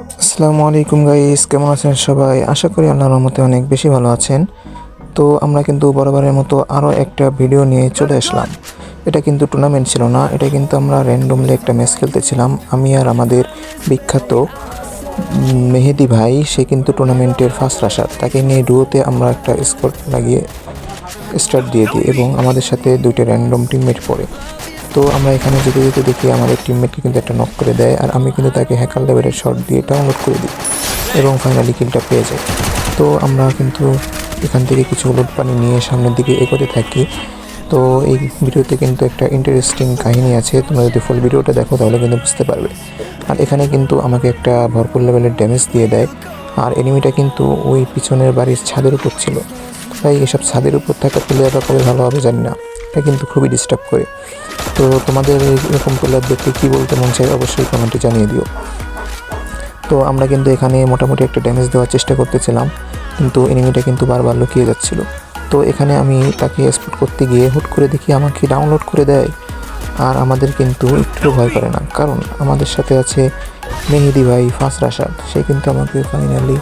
আসসালামু আলাইকুম গাইস কেমন আছেন সবাই? আশা করি আল্লাহর রহমতে অনেক বেশি ভালো আছেন। তো আমরা কিন্তু বরাবরের মতো আরও একটা ভিডিও নিয়ে চলে আসলাম। এটা কিন্তু টুর্নামেন্ট ছিল না, এটা কিন্তু আমরা র্যান্ডমলি একটা ম্যাচ খেলতেছিলাম, আমি আর আমাদের বিখ্যাত মেহেদি ভাই, সে কিন্তু টুর্নামেন্টের ফার্স্ট রাশার তাকে নিয়ে ডুয়োতে আমরা একটা স্কোর লাগিয়ে স্টার্ট দিয়ে দিই এবং আমাদের সাথে দুইটা র্যান্ডম টিমমেট পড়ে। তো আমরা এখানে যেতে যেতে দেখি আমাদের টিমমেটকে কিন্তু একটা নক করে দেয় আর আমি কিন্তু তাকে হ্যাকার লেভেলের শট দিয়ে ডাউনলোড করে দিই এবং ফাইনালি কিলটা পেয়ে যাই। তো আমরা কিন্তু এখান থেকে কিছু হলুদ পানি নিয়ে সামনের দিকে এগোতে থাকি। তো এই ভিডিওতে কিন্তু একটা ইন্টারেস্টিং কাহিনী আছে, তোমরা যদি ফুল ভিডিওটা দেখো তাহলে কিন্তু বুঝতে পারবে। আর এখানে কিন্তু আমাকে একটা ভরপুর লেভেলের ড্যামেজ দিয়ে দেয়। আর এনিমিটা কিন্তু ওই পিছনের বাড়ির ছাদের উপর ছিল। তাই এসব ছাদের উপর থাকা প্লেয়াররা কবে ভালো হবে জানি না। এটা কিন্তু খুবই ডিস্টার্ব করে। তো তোমাদের এরকম প্লেয়ার দেখতে কী বলতে মন চাই অবশ্যই কমেন্টে জানিয়ে দিও। তো আমরা কিন্তু এখানে মোটামুটি একটা ড্যামেজ দেওয়ার চেষ্টা করতেছিলাম, কিন্তু এনিমিটা কিন্তু বারবার লুকিয়ে যাচ্ছিল। তো এখানে আমি তাকে স্পট করতে গিয়ে হুট করে দেখি আমাকে ডাউনলোড করে দেয়, আর আমাদের কিন্তু একটু ভয় করে না। কারণ আমাদের সাথে আছে মেহেদি ভাই ফার্স্ট রাশাদ, সে কিন্তু আমাকে ফাইনালি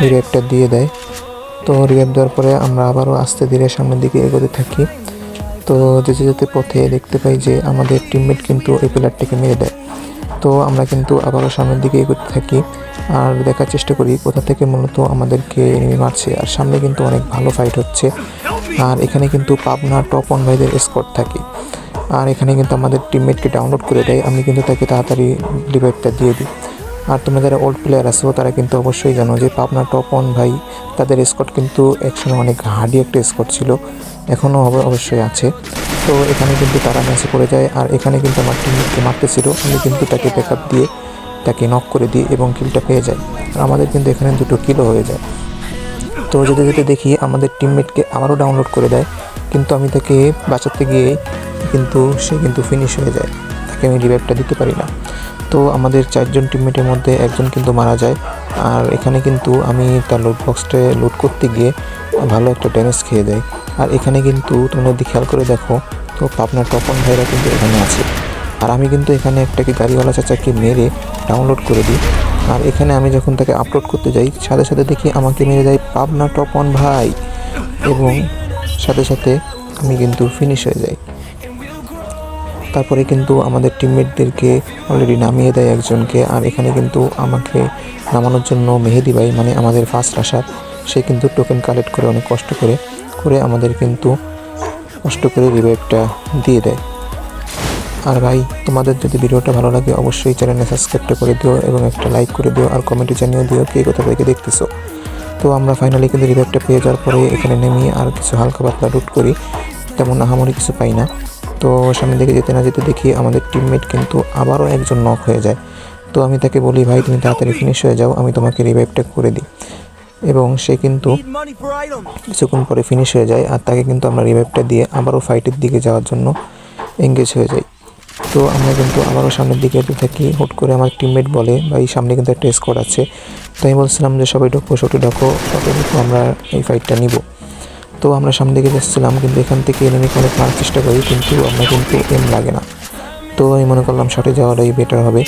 রিভ্যাইভটা দিয়ে দেয়। তো রিভ্যাইভ দেওয়ার পরে আমরা আবারও আস্তে ধীরে সামনের দিকে এগোতে থাকি। তো যেতে যেতে পথে দেখতে পাই যে আমাদের টিমমেট কিন্তু এই প্লেয়ারটাকে মেরে দেয়। তো আমরা কিন্তু আবারও সামনের দিকে এগোতে থাকি আর দেখার চেষ্টা করি কোথা থেকে মূলত আমাদেরকে মারছে। আর সামনে কিন্তু অনেক ভালো ফাইট হচ্ছে। আর এখানে কিন্তু পাবনা টপ ওয়ান ভাইদের স্কোর থাকে। আর এখানে কিন্তু আমাদের টিমমেটকে ডাউনলোড করে দেয়। আমি কিন্তু তাকে তাড়াতাড়ি রিভাইভটা দিয়ে দিই। আর তোমরা যারা ওল্ড প্লেয়ার আছো, তারা কিন্তু অবশ্যই জানো যে পাবনা টপ ওয়ান ভাই তাদের স্কট কিন্তু একসময় অনেক হার্ডি একটা স্কট ছিল। এখনও অবশ্যই আছে। তো এখানে কিন্তু তারা ম্যাচে পড়ে যায়, আর এখানে কিন্তু আমার টিমকে মারতেছিল। আমি কিন্তু তাকে ব্যাক দিয়ে, তাকে নক করে দিই এবং কিলটা পেয়ে যায় আর আমাদের কিন্তু এখানে দুটো কিলও হয়ে যায়। তো যেতে যেতে দেখি, আমাদের টিমমেটকে আবারও ডাউনলোড করে দেয়, কিন্তু আমি তাকে বাঁচাতে গিয়ে কিন্তু সে কিন্তু ফিনিশ হয়ে যায়। তাকে আমি রিভাইভটা দিতে পারি না। তো আমাদের চারজন টিমমেটের মধ্যে একজন কিন্তু মারা যায়। আর এখানে কিন্তু আমি তার লুট বক্সটা লুট করতে গিয়ে ভালো একটা ড্যামেজ খেয়ে দেয়। আর এখানে কিন্তু তোমরা যদি খেয়াল করে দেখো, তো পাবনার টপন ভাইরা কিন্তু এখানে আছে। আর আমি কিন্তু এখানে একটাকে গাড়িওয়ালা চাচাকে মেরে ডাউনলোড করে দিই। আর এখানে আমি যখন তাকে আপলোড করতে যাই, সাথে সাথে দেখি আমাকে মেরে যায় পাবনা টপন ভাই। এবং সাথে সাথে আমি কিন্তু ফিনিশ হয়ে যাই। তারপরে কিন্তু আমাদের টিমমেটদেরকে অলরেডি নামিয়ে দেয় একজনকে। আর এখানে কিন্তু আমাকে নামানোর জন্য মেহেদি ভাই মানে আমাদের ফার্স্ট আসার সে কিন্তু টোকেন কালেক্ট করে অনেক কষ্ট করে করে আমাদের কিন্তু কষ্ট করে রিভাইভটা দিয়ে দেয়। আর ভাই, তোমাদের যদি ভিডিওটা ভালো লাগে অবশ্যই চ্যানেলে সাবস্ক্রাইবটা করে দিও এবং একটা লাইক করে দিও আর কমেন্টে জানিয়ে দিও কে কোথা থেকে দেখতেছো। তো আমরা ফাইনালি কিন্তু রিভাইভটা পেয়ে যাওয়ার পরে এখানে নেমে আর কিছু হালকা পাতলা রুট করি, তেমন আহামরি কিছু পাই না। তো সামনের দিকে যেতে না যেতে দেখি আমাদের টিমমেট কিন্তু আবারও একজন নক হয়ে যায়। তো আমি তাকে বলি ভাই তুমি তাড়াতাড়ি ফিনিশ হয়ে যাও আমি তোমাকে রিভাইভটা করে দিই। এবং সে কিন্তু. কিছুক্ষণ পরে ফিনিশ হয়ে যায় আর তাকে কিন্তু আমরা রিভাইভটা দিয়ে আবারও ফাইটের দিকে যাওয়ার জন্য এঙ্গেজ হয়ে যাই। তো আমরা কিন্তু আবারও সামনের দিকে যেতে থাকি। হুট করে আমার টিমমেট বলে ভাই সামনে কিন্তু একটা স্কোয়াড আছে। তো আমি বলছিলাম যে সবাই ঢোকো সটে ঢোকো সটে ঢোকো আমরা এই ফাইটটা নিব। তো আমরা সামনে দিকে যাচ্ছিলাম, কিন্তু এখান থেকে এনিমিকে অনেক মারার চেষ্টা করি, কিন্তু আমরা কিন্তু এম লাগে না। তো আমি মনে করলাম শটে যাওয়াটাই বেটার হবে।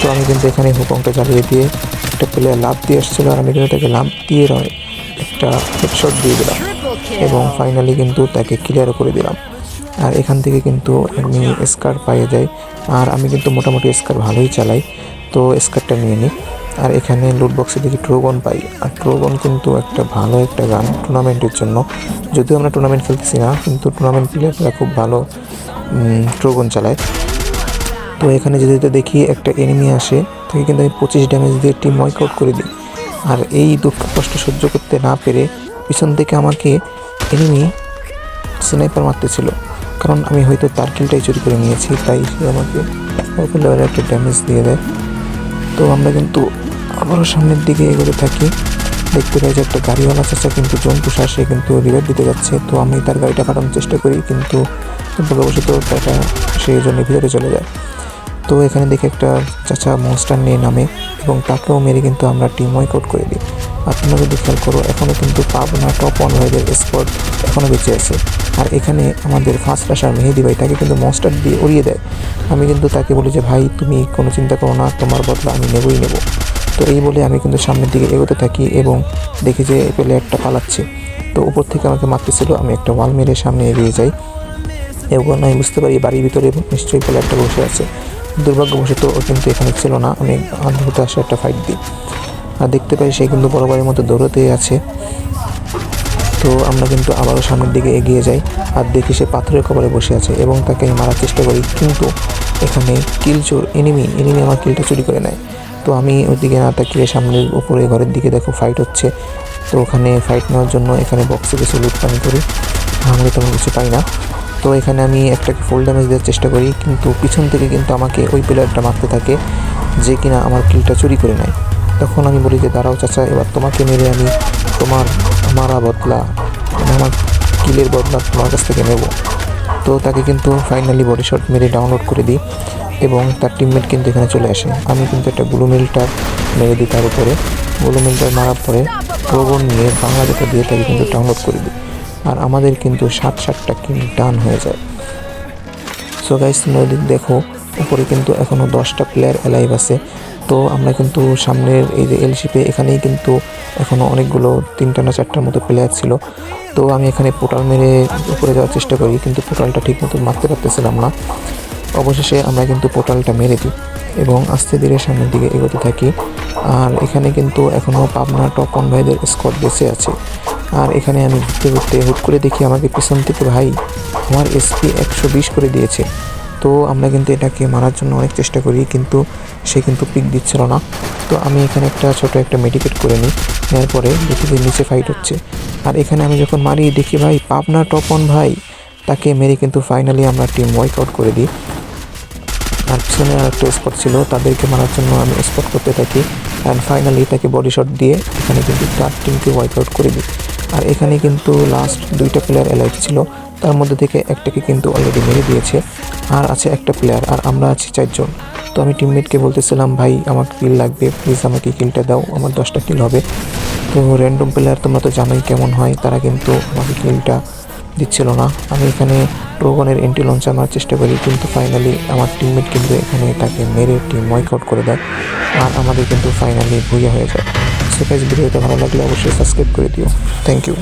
তো আমি কিন্তু এখানে হুকংটা চালিয়ে দিয়ে একটা প্লেয়ার লাভ দিয়ে এসেছিল আর আমি কিন্তু তাকে লাভ দিয়ে রয় একটা হেডশট দিয়ে দিলাম এবং ফাইনালি কিন্তু তাকে ক্লিয়ার করে দিলাম। আর এখান থেকে কিন্তু আমি স্কার পাইয়ে যাই। আর আমি কিন্তু মোটামুটি স্কার ভালোই চালাই, তো স্কারটা নিয়ে নিই। আর এখানে লুট বক্সে দেখি ট্রোগন পাই। আর ট্রোগন কিন্তু একটা ভালো একটা গান টুর্নামেন্টের জন্য। যদিও আমরা টুর্নামেন্ট খেলতেছি না, কিন্তু টুর্নামেন্ট প্লেয়াররা খুব ভালো ট্রোগন চালায়। তো এখানে যেতে যেতে দেখি, একটা এনিমি আসে, তাকে কিন্তু আমি পঁচিশ ড্যামেজ দিয়ে টিম ওয়াইক আউট করে দিই। আর এই দুঃখ কষ্ট সহ্য করতে না পেরে পিছন থেকে আমাকে এনিমি স্নাইপার মারতেছিল। কারণ আমি হয়তো তার কিলটাই চুরি করে নিয়েছি, তাই সে আমাকে একটা ড্যামেজ দিয়ে দেয়। তো আমরা কিন্তু আবারও সামনের দিকে এগোতে থাকি। দেখতে পাই যে একটা গাড়িওয়ালা চাচা কিন্তু জন্তু শ্বাসে কিন্তু রিভাইভ দিতে যাচ্ছে। তো আমি তার গাড়িটা কাটানোর চেষ্টা করি, কিন্তু ভুলবশত তাটা সেই জন্য ভিতরে চলে যায়। তো এখানে দেখে একটা চাচা মনস্টার নিয়ে নামে, এবং তাকেও মেরে কিন্তু আমরা টিম ওয়াইক করে দিই। তোমরা যদি খেয়াল করো এখনও কিন্তু পাবনা টপ ওয়ান ভাইদের স্পট এখনও বেঁচে আছে। আর এখানে আমাদের ফার্স্ট রাশার মেহেদি ভাই, তাকে কিন্তু মস্টার দিয়ে উড়িয়ে দেয়। আমি কিন্তু তাকে বলি যে, ভাই, তুমি কোনো চিন্তা করো না, তোমার বদলা আমি নেবই নেব। তো এই বলে আমি কিন্তু সামনের দিকে এগোতে থাকি এবং দেখি যে প্লেয়ারটা পালাচ্ছে। তো উপর থেকে আমাকে মারতেছিল, আমি একটা ওয়াল মেরে সামনে এগিয়ে যাই এবং আমি বুঝতে পারি বাড়ির ভিতরে নিশ্চয়ই প্লেয়ারটা বসে আছে। দুর্ভাগ্যবশত ও কিন্তু এখানে ছিল না, আমি দ্রুত আসে একটা ফাইট দিই। আর দেখতে পাই সে কিন্তু বরাবরের মতো দৌড়তেই আছে। তো আমরা কিন্তু আবারও সামনের দিকে এগিয়ে যাই আর দেখি সে পাথরের কবরে বসে আছে এবং তাকে মারার চেষ্টা করি, কিন্তু এখানে কিল চোর এনিমি এনিমি আমার কিলটা চুরি করে নেয়। তো আমি ওইদিকে না তাকিয়ে সামনের উপরে ঘরের দিকে দেখো ফাইট হচ্ছে। তো ওখানে ফাইট নেওয়ার জন্য এখানে বক্সে কিছু লুট পানি করি। আমরা তেমন কিছু পাই না। তো এখানে আমি একটাকে ফুল ড্যামেজ দেওয়ার চেষ্টা করি, কিন্তু পিছন থেকে কিন্তু আমাকে ওই প্লেয়ারটা মারতে থাকে যে কিনা আমার কিলটা চুরি করে নেয়। তখন আমি বলি যে, দাঁড়াও চাচা, এবার তোমাকে মেরে আমি তোমার মারা বদলা মানে আমার কিলের বদলা তোমার কাছ থেকে নেব। তো তাকে কিন্তু ফাইনালি বডি শট মেরে ডাউনলোড করে দিই। এবং তার টিমমেট কিন্তু এখানে চলে আসে। আমি কিন্তু একটা গ্লুমিলটা মেরে দিই তার উপরে। গ্লুমিলটা মারার পরে প্রবণ নিয়ে বাংলা যেটা দিয়ে তাকে কিন্তু ডাউনলোড করে দিই। আর আমাদের কিন্তু সাত সাতটা কিল ডান হয়ে যায়। সো গাইস যদি দেখো, উপরে কিন্তু এখনও দশটা প্লেয়ার অ্যালাইভ আছে। তো আমরা কিন্তু সামনের এই যে এলশিপে এখানেই কিন্তু এখনও অনেকগুলো তিনটা না চারটার মতো প্লেয়ার ছিল। তো আমি এখানে পোটাল মেরে উপরে যাওয়ার চেষ্টা করি, কিন্তু পোটালটা ঠিক মতো মারতে পারতেছিলাম না। অবশেষে আমরা কিন্তু পোর্টালটা মেরে দিই এবং আস্তে ধীরে সামনের দিকে এগোতে থাকি। আর এখানে কিন্তু এখনও পাবনা টপ ওয়ান ভাইদের স্কোয়াড বেঁচে আছে। আর এখানে আমি ঘুরতে ঘুরতে হুট করে দেখি আমাকে পিছন থেকে ভাই, আমার এসপি একশো বিশ করে দিয়েছে। তো আমরা কিন্তু এটাকে মারার জন্য অনেক চেষ্টা করি, কিন্তু সে কিন্তু পিক দিচ্ছিল না। তো আমি এখানে একটা ছোট একটা মেডিকেট করে নিই নেওয়ার পরে দেখি যে নিচে ফাইট হচ্ছে। আর এখানে আমি যখন মারি, দেখি ভাই পাবনা টপ ওয়ান ভাই, তাকে মেরে কিন্তু ফাইনালি আমরা টিম ওয়াইক আউট করে দিই। আর পিছনে আর একটা স্পট ছিল, তাদেরকে মারার জন্য আমি স্পট করতে থাকি। অ্যান্ড ফাইনালি তাকে বডি শট দিয়ে এখানে কিন্তু তার টিমকে ওয়াইক আউট করে দিই। আর এখানে কিন্তু লাস্ট দুইটা প্লেয়ার অ্যালাইভ ছিল, তার মধ্যে থেকে একটাকে কিন্তু অলরেডি মেরে দিয়েছে। আর আছে একটা প্লেয়ার আর আমরা আছি চারজন। তো আমি টিমমেটকে বলতেছিলাম, ভাই আমার কিল লাগবে প্লিজ আমাকে কিলটা দাও, আমার দশটা কিল হবে। তো র্যান্ডম প্লেয়ার তোমরা তো জানোই কেমন হয়, তারা কিন্তু আমাকে কিলটা দিচ্ছিল না। আমি এখানে ড্রোগনের এন্ট্রি লঞ্চার মারার চেষ্টা করি, কিন্তু ফাইনালি আমার টিমমেট কিন্তু এখানে তাকে মেরে টিম ওয়াইক আউট করে দেয় আর আমাদের কিন্তু ফাইনালি ভুইয়া হয়ে যায়। সো গাইজ ভিডিওটা ভালো লাগলে অবশ্যই সাবস্ক্রাইব করে দিও। Thank you